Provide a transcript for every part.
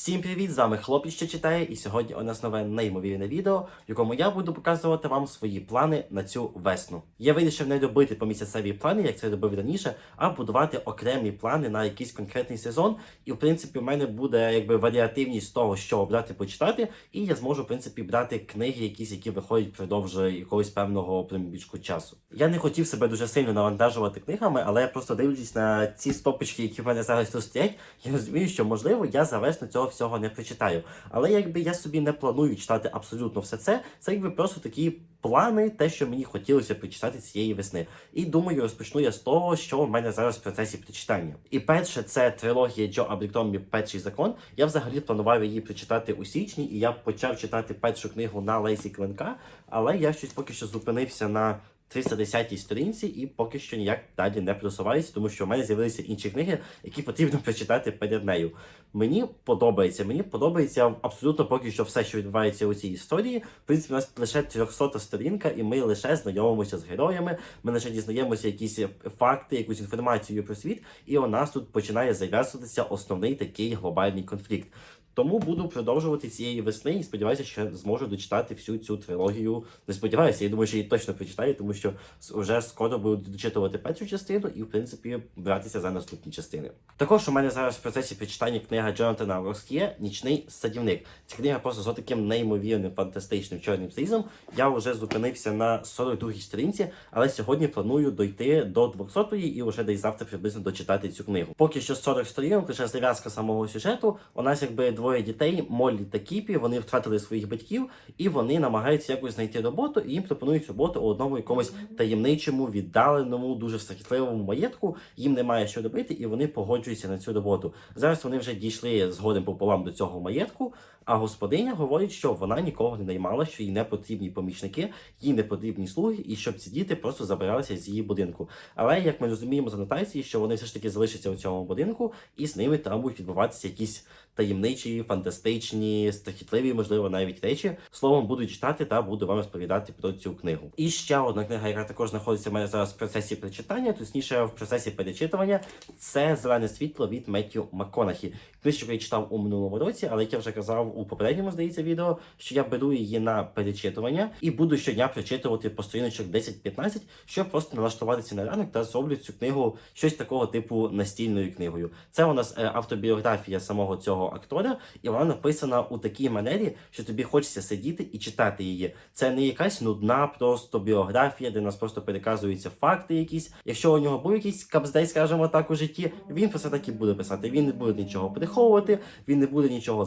Всім привіт! З вами хлопець, що читає, і сьогодні у нас нове неймовірне відео, в якому я буду показувати вам свої плани на цю весну. Я вирішив не робити помісяцеві плани, як це робив раніше, а будувати окремі плани на якийсь конкретний сезон. І в принципі, в мене буде якби варіативність того, що обрати почитати, і я зможу в принципі брати книги, якісь, які виходять впродовж якогось певного проміжку часу. Я не хотів себе дуже сильно навантажувати книгами, але просто дивлячись на ці стопочки, які в мене зараз тут стоять, я розумію, що можливо я за весну цього всього не прочитаю. Але якби я собі не планую читати абсолютно все це, це якби просто такі плани, те, що мені хотілося прочитати цієї весни. І думаю, розпочну я з того, що в мене зараз в процесі прочитання. І перше, це трилогія Джо Абріктомі Перший закон. Я взагалі планував її прочитати у січні, і я почав читати першу книгу на Лейсі Клинка, але я щось поки що зупинився на 310-й сторінці і поки що ніяк далі не просуваюся, тому що в мене з'явилися інші книги, які потрібно прочитати перед нею. Мені подобається, мені подобається абсолютно поки що все, що відбувається у цій історії. В принципі, у нас лише 300 сторінка, і ми лише знайомимося з героями, ми лише дізнаємося якісь факти, якусь інформацію про світ, і у нас тут починає зав'язуватися основний такий глобальний конфлікт. Тому буду продовжувати цієї весни і сподіваюся, що зможу дочитати всю цю трилогію. Не сподіваюся, я думаю, що її точно прочитаю, тому що с- вже скоро буду дочитувати першу частину і, в принципі, братися за наступні частини. Також у мене зараз в процесі прочитання книга Джонатана Роскє Нічний садівник. Ця книга просто з таким неймовірним фантастичним чорним слізом. Я вже зупинився на 42-й сторінці, але сьогодні планую дойти до 200-ї і вже десь завтра приблизно дочитати цю книгу. Поки що 40 сторінок, лише зав'язка самого сюжету. У нас якби двоє дітей, Моллі та Кіпі. Вони втратили своїх батьків, і вони намагаються якось знайти роботу, і їм пропонують роботу у одному якомусь таємничому, віддаленому, дуже страхітливому маєтку. Їм немає що робити, і вони погоджуються на цю роботу. Зараз вони вже дійшли згодом пополам до цього маєтку. А господиня говорить, що вона нікого не наймала, що їй не потрібні помічники, їй не потрібні слуги, і щоб ці діти просто забиралися з її будинку. Але як ми розуміємо з анотації, що вони все ж таки залишаться у цьому будинку, і з ними там будуть відбуватися якісь таємничі, фантастичні, страхітливі, можливо, навіть речі. Словом, буду читати та буду вам розповідати про цю книгу. І ще одна книга, яка також знаходиться в мене зараз в процесі прочитання, точніше в процесі перечитування, це Зелене світло від Меттю Макконахі. Книжку я читав у минулому році, але як я вже казав у попередньому, здається, відео, що я беру її на перечитування і буду щодня прочитувати по сторіночок 10-15, щоб просто налаштуватися на ранок та зроблю цю книгу щось такого типу настільною книгою. Це у нас е, автобіографія самого цього актора, і вона написана у такій манері, що тобі хочеться сидіти і читати її. Це не якась нудна просто біографія, де нас просто переказуються факти якісь. Якщо у нього був якийсь капздей, скажімо так, у житті, він і буде писати. Він не буде нічого приховувати, він не буде нічого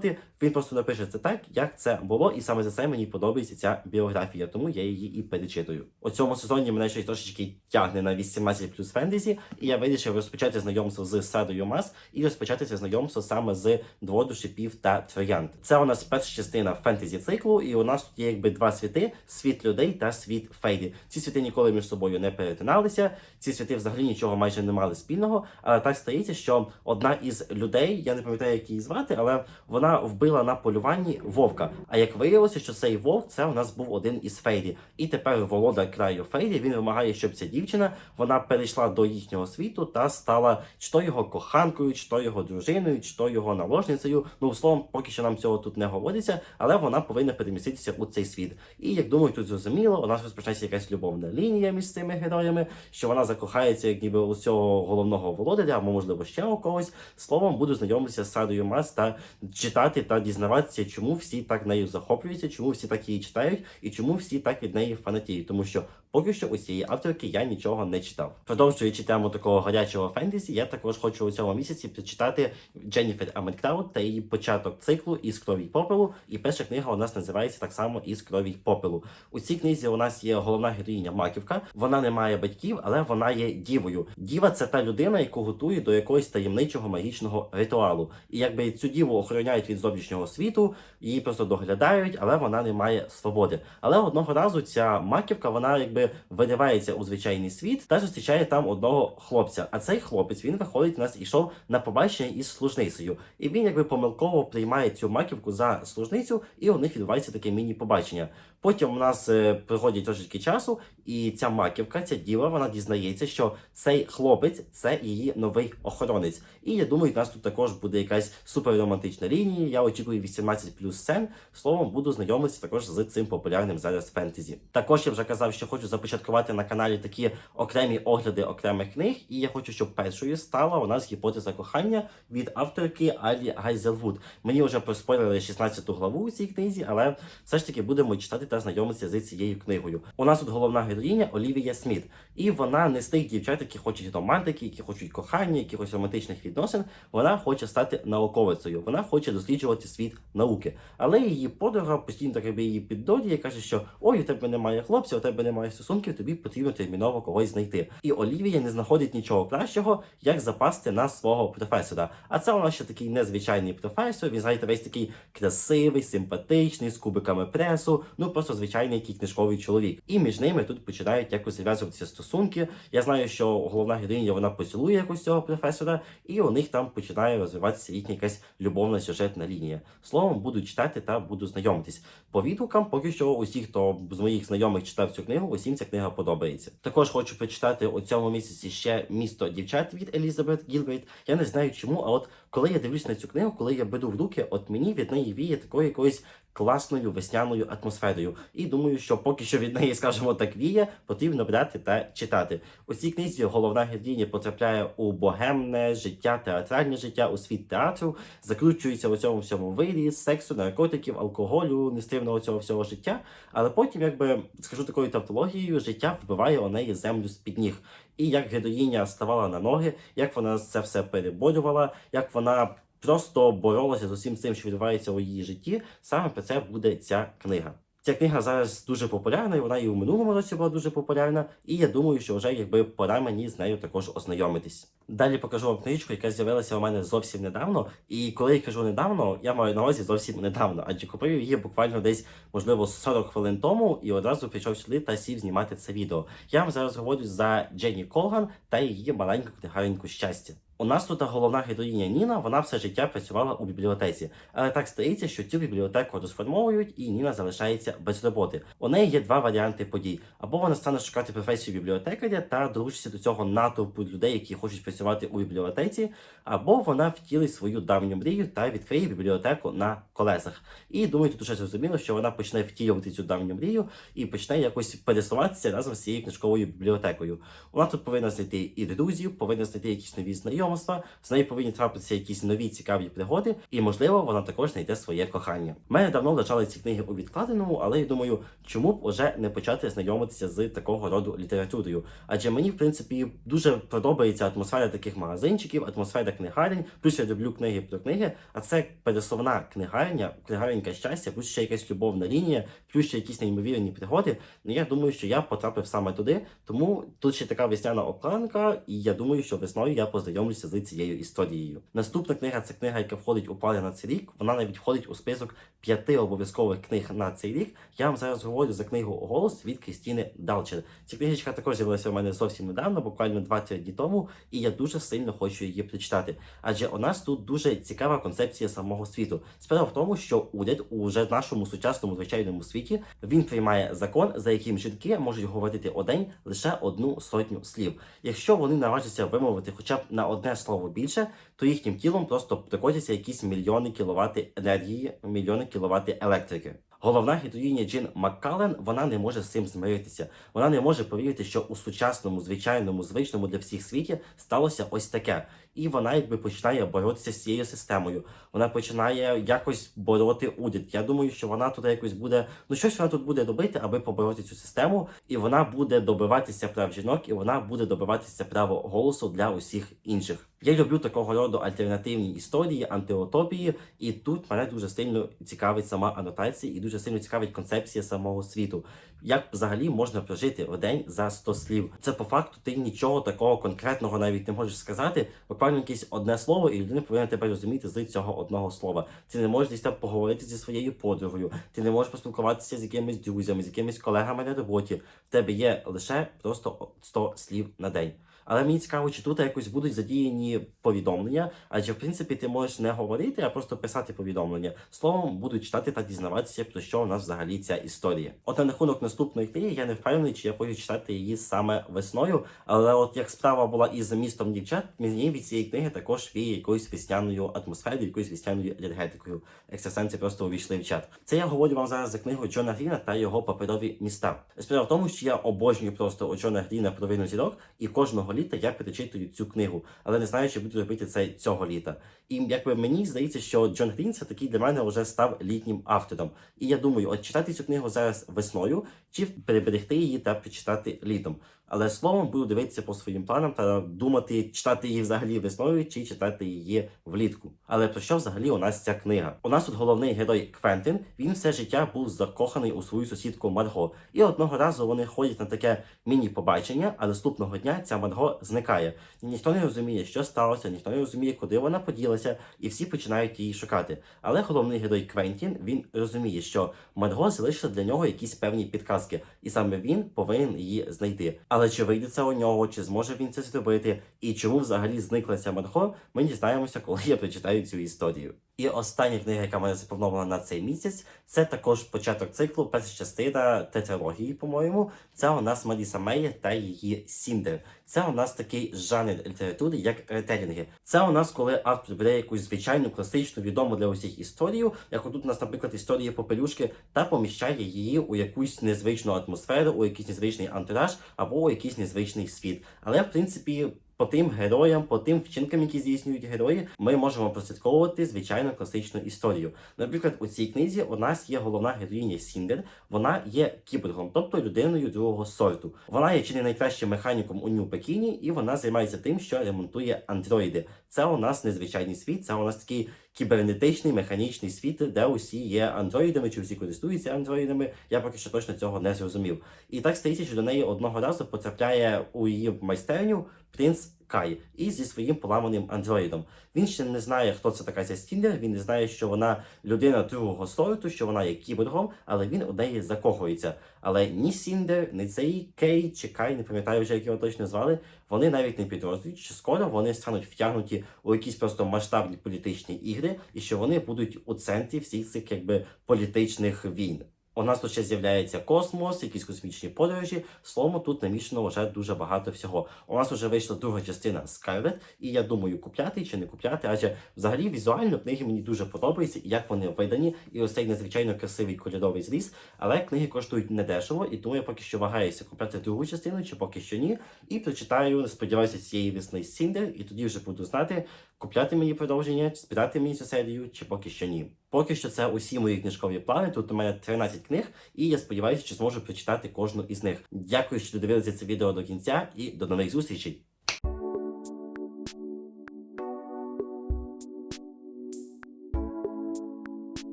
завуальовувати. Він просто напише це так, як це було, і саме за це мені подобається ця біографія, тому я її і перечитую. У цьому сезоні мене щось трошечки тягне на 18 плюс фентезі, і я вирішив розпочати знайомство з Садою Мас і розпочати це знайомство саме з дводу шипів та троянд. Це у нас перша частина фентезі циклу, і у нас тут є якби два світи: світ людей та світ фейрі. Ці світи ніколи між собою не перетиналися. Ці світи взагалі нічого майже не мали спільного. Але так стається, що одна із людей, я не пам'ятаю, як її звати, але вона вбила на полюванні вовка. А як виявилося, що цей вовк це у нас був один із фейрі. І тепер володар краю фейрі він вимагає, щоб ця дівчина вона перейшла до їхнього світу та стала чи то його коханкою, чи то його дружиною, чи то його наложницею. Ну словом, поки що нам цього тут не говориться, але вона повинна переміститися у цей світ. І як думаю, тут зрозуміло, у нас розпочнеться якась любовна лінія між цими героями, що вона закохається, як ніби у цього головного володаря, або можливо ще у когось. Словом, буду знайомитися з Садою Мас та читати та дізнаватися, чому всі так нею захоплюються, чому всі так її читають, і чому всі так від неї фанатіють. Тому що поки що у цієї авторки я нічого не читав. Продовжуючи тему такого гарячого фентезі, я також хочу у цьому місяці прочитати Дженніфер Аменкраут та її початок циклу із крові попелу. І перша книга у нас називається так само із крові попелу. У цій книзі у нас є головна героїня Маківка. Вона не має батьків, але вона є дівою. Діва це та людина, яку готує до якогось таємничого магічного ритуалу. І якби цю діву охороняють від зовнішнього світу, її просто доглядають, але вона не має свободи. Але одного разу ця маківка, вона якби виривається у звичайний світ та зустрічає там одного хлопця. А цей хлопець він виходить у нас ішов на побачення із служницею, і він якби помилково приймає цю маківку за служницю, і у них відбувається таке міні-побачення. Потім у нас е, приходять трошечки часу, і ця маківка, ця діва, вона дізнається, що цей хлопець це її новий охоронець. І я думаю, у нас тут також буде якась суперромантична лінія. Я очікую 18 плюс сцен. Словом, буду знайомитися також з цим популярним зараз фентезі. Також я вже казав, що хочу започаткувати на каналі такі окремі огляди окремих книг, і я хочу, щоб першою стала у нас гіпотеза кохання від авторки Алі Гайзелвуд. Мені вже проспорили 16 главу у цій книзі, але все ж таки будемо читати та знайомитися з цією книгою. У нас тут головна героїня Олівія Сміт, і вона не з тих дівчат, які хочуть романтики, які хочуть кохання, якихось романтичних відносин. Вона хоче стати науковицею. Вона хоче досліджувати світ науки. Але її подруга постійно так якби її піддодіє, каже, що ой, у тебе немає хлопця, у тебе немає стосунків, тобі потрібно терміново когось знайти. І Олівія не знаходить нічого кращого, як запасти на свого професора. А це у нас ще такий незвичайний професор. Він знаєте, весь такий красивий, симпатичний, з кубиками пресу. Ну просто звичайний який книжковий чоловік. І між ними тут починають якось зв'язуватися стосунки. Я знаю, що головна героїня вона поцілує якось цього професора, і у них там починає розвиватися їхня якась любовна сюжетна лінія. Словом, буду читати та буду знайомитись. По відгукам, поки що усі, хто з моїх знайомих читав цю книгу, усім ця книга подобається. Також хочу прочитати у цьому місяці ще місто дівчат від Елізабет Гілберт. Я не знаю чому, а от коли я дивлюсь на цю книгу, коли я беру в руки, от мені від неї віє такою якоюсь класною весняною атмосферою. І думаю, що поки що від неї, скажімо так, віє, потрібно брати та читати. У цій книзі головна героїня потрапляє у богемне життя, театральне життя, у світ театру, закручується у цьому всьому вирі, сексу, наркотиків, алкоголю, нестримного цього всього життя. Але потім, якби скажу такою тавтологією, життя вбиває у неї землю з під ніг. І як героїня ставала на ноги, як вона це все переборювала, як вона просто боролася з усім цим, що відбувається у її житті. Саме про це буде ця книга. Ця книга зараз дуже популярна, і вона і у минулому році була дуже популярна. І я думаю, що вже якби пора мені з нею також ознайомитись. Далі покажу вам книжку, яка з'явилася у мене зовсім недавно. І коли я кажу недавно, я маю на увазі зовсім недавно, адже купив її буквально десь, можливо, 40 хвилин тому, і одразу прийшов сюди та сів знімати це відео. Я вам зараз говорю за Дженні Колган та її маленьку книгареньку щастя. У нас тут головна героїня Ніна, вона все життя працювала у бібліотеці. Але так стається, що цю бібліотеку розформовують, і Ніна залишається без роботи. У неї є два варіанти подій: або вона стане шукати професію бібліотекаря та долучиться до цього натовпу людей, які хочуть працювати у бібліотеці, або вона втілить свою давню мрію та відкриє бібліотеку на колесах. І думаю, тут уже зрозуміло, що вона почне втілювати цю давню мрію і почне якось пересуватися разом з цією книжковою бібліотекою. Вона тут повинна знайти і друзів, повинна знайти якісь нові знайомства. З нею повинні трапитися якісь нові цікаві пригоди, і можливо вона також знайде своє кохання. У мене давно лежали ці книги у відкладеному, але я думаю, чому б уже не почати знайомитися з такого роду літературою? Адже мені, в принципі, дуже подобається атмосфера таких магазинчиків, атмосфера книгарень. Плюс я люблю книги про книги. А це пересувна книгарня, книгаренька щастя, плюс ще якась любовна лінія, плюс ще якісь неймовірні пригоди. Ну я думаю, що я потрапив саме туди. Тому тут ще така весняна обкладинка, і я думаю, що весною я познайомлюся з цією історією. Наступна книга це книга, яка входить у плани на цей рік. Вона навіть входить у список п'яти обов'язкових книг на цей рік. Я вам зараз говорю за книгу Голос від Крістіни Далчер. Ця книжечка також з'явилася у мене зовсім недавно, буквально 20 дні тому, і я дуже сильно хочу її прочитати. Адже у нас тут дуже цікава концепція самого світу. Справа в тому, що уряд у вже нашому сучасному звичайному світі він приймає закон, за яким жінки можуть говорити день лише одну сотню слів. Якщо вони наважаться вимовити хоча б на одне слово більше, то їхнім тілом просто прикотяться якісь мільйони кіловати енергії, мільйони кіловати електрики. Головна героїня Джин Маккален вона не може з цим змиритися. Вона не може повірити, що у сучасному, звичайному, звичному для всіх світі сталося ось таке. І вона якби починає боротися з цією системою. Вона починає якось бороти уряд. Я думаю, що вона тут якось буде. Ну щось вона тут буде робити, аби побороти цю систему, і вона буде добиватися прав жінок, і вона буде добиватися права голосу для усіх інших. Я люблю такого роду альтернативні історії, антиутопії, і тут мене дуже сильно цікавить сама анотація, і дуже сильно цікавить концепція самого світу. Як взагалі можна прожити в день за 100 слів? Це по факту ти нічого такого конкретного навіть не можеш сказати. Буквально якесь одне слово, і людина повинна тебе розуміти з цього одного слова. Ти не можеш десь там поговорити зі своєю подругою, ти не можеш поспілкуватися з якимись друзями, з якимись колегами на роботі. В тебе є лише просто 100 слів на день. Але мені цікаво, чи тут якось будуть задіяні повідомлення, адже в принципі ти можеш не говорити, а просто писати повідомлення. Словом, будуть читати та дізнаватися, про що у нас взагалі ця історія. От на рахунок наступної книги я не впевнений, чи я хочу читати її саме весною. Але от як справа була із містом дівчат, мені від цієї книги також віє якоюсь весняною атмосферою, якоюсь весняною енергетикою. Екстрасенси просто увійшли в чат. Це я говорю вам зараз за книгу Джона Гріна та його паперові міста. Справа в тому, що я обожнюю просто у Джона Гріна провину зірок, і кожного літа я перечитую цю книгу, але не знаю, чи буду робити це цього літа. І якби мені здається, що Джон Грін це такий для мене вже став літнім автором. І я думаю, от читати цю книгу зараз весною, чи переберегти її та прочитати літом. Але словом буду дивитися по своїм планам та думати, читати її взагалі весною чи читати її влітку. Але про що взагалі у нас ця книга? У нас тут головний герой Квентин. Він все життя був закоханий у свою сусідку Марго. І одного разу вони ходять на таке міні-побачення, а наступного дня ця Марго зникає. Ніхто не розуміє, що сталося, ніхто не розуміє, куди вона поділася, і всі починають її шукати. Але головний герой Квентін він розуміє, що Марго залишила для нього якісь певні підказки, і саме він повинен її знайти. Але чи вийде це у нього, чи зможе він це зробити, і чому взагалі зникла ця Марго, ми дізнаємося, коли я прочитаю цю історію. І остання книга, яка мене заповнила на цей місяць, це також початок циклу, перша частина тетралогії, по-моєму. Це у нас Маріса Меє та її Сіндер. Це у нас такий жанр літератури, як ретелінги. Це у нас, коли автор бере якусь звичайну, класичну, відому для усіх історію, як отут у нас, наприклад, історія попелюшки, та поміщає її у якусь незвичну атмосферу, у якийсь незвичний антураж або якийсь незвичний світ. Але в принципі. По тим героям, по тим вчинкам, які здійснюють герої, ми можемо прослідковувати звичайну класичну історію. Наприклад, у цій книзі у нас є головна героїня Сіндер. Вона є кіборгом, тобто людиною другого сорту. Вона є чи не найкращим механіком у Нью-Пекіні, і вона займається тим, що ремонтує андроїди. Це у нас незвичайний світ, це у нас такий кібернетичний механічний світ, де усі є андроїдами, чи всі користуються андроїдами. Я поки що точно цього не зрозумів. І так стається, що до неї одного разу потрапляє у її майстерню принц Кай і зі своїм поламаним андроїдом. Він ще не знає, хто це така ця Стіндер, він не знає, що вона людина другого сорту, що вона є кіборгом, але він у неї закохується. Але ні Сіндер, ні цей Кей чи Кай, не пам'ятаю вже, як його точно звали, вони навіть не підозрюють, що скоро вони стануть втягнуті у якісь просто масштабні політичні ігри, і що вони будуть у центрі всіх цих якби політичних війн. У нас тут ще з'являється космос, якісь космічні подорожі. Словом, тут намішано вже дуже багато всього. У нас вже вийшла друга частина Scarlet, і я думаю, купляти чи не купляти, адже взагалі візуально книги мені дуже подобаються, як вони видані, і ось цей надзвичайно красивий кольоровий зріз. Але книги коштують недешево, і тому я поки що вагаюся купляти другу частину, чи поки що ні. І прочитаю, сподіваюся, цієї весни Сіндер, і тоді вже буду знати, купляти мені продовження, збирати мені цю серію, чи поки що ні. Поки що це усі мої книжкові плани. Тут у мене 13 книг, і я сподіваюся, що зможу прочитати кожну із них. Дякую, що додивилися це відео до кінця, і до нових зустрічей!